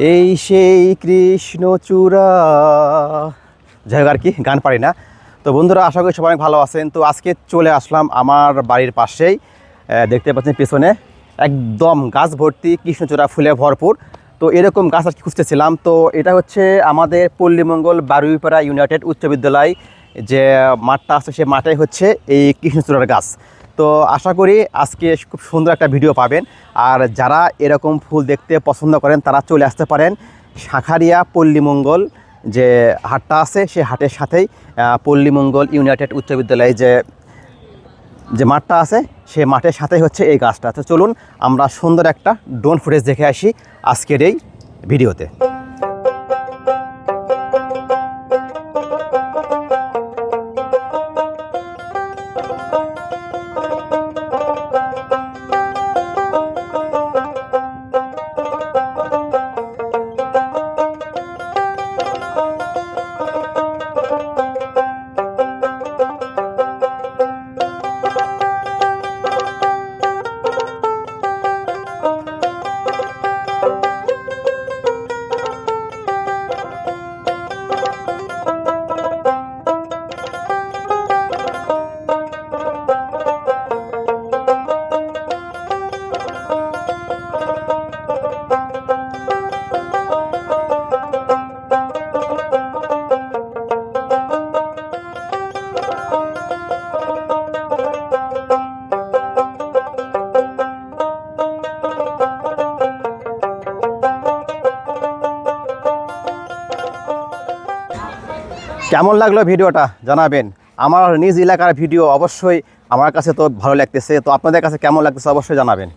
এই সেই কৃষ্ণ চূড়া। যাই হোক আর কি, গান পারি না। তো বন্ধুরা, আশা করি সবাই ভালো আছেন। তো আজকে চলে আসলাম আমার বাড়ির পাশেই। দেখতে পাচ্ছেন পেছনে একদম গাছ ভর্তি কৃষ্ণচূড়া ফুলে ভরপুর। তো এরকম গাছ আর কি খুঁজতেছিলাম। তো এটা হচ্ছে আমাদের পল্লীমঙ্গল বারুইপাড়া ইউনাইটেড উচ্চ বিদ্যালয় যে মাঠটা আছে, সে মাঠে হচ্ছে এই কৃষ্ণচূড়ার গাছ। তো আশা করি আজকে খুব সুন্দর একটা ভিডিও পাবেন। আর যারা এরকম ফুল দেখতে পছন্দ করেন, তারা চলে আসতে পারেন শাঁখারিয়া পল্লীমঙ্গল যে হাটটা আছে সে হাটের সাথেই পল্লীমঙ্গল ইউনাইটেড উচ্চ বিদ্যালয়ে যে যে মাঠটা আছে সে মাঠের সাথেই হচ্ছে এই গাছটা। তো চলুন, আমরা সুন্দর একটা ড্রোন ফুটেজ দেখে আসি আজকের এই ভিডিওতে কেমন লাগল ভিডিওটা জানাবেন। আমার নিজ এলাকার ভিডিও অবশ্যই আমার কাছে তো ভালো লাগতেছে, তো আপনাদের কাছে কেমন লাগতেছে অবশ্যই জানাবেন।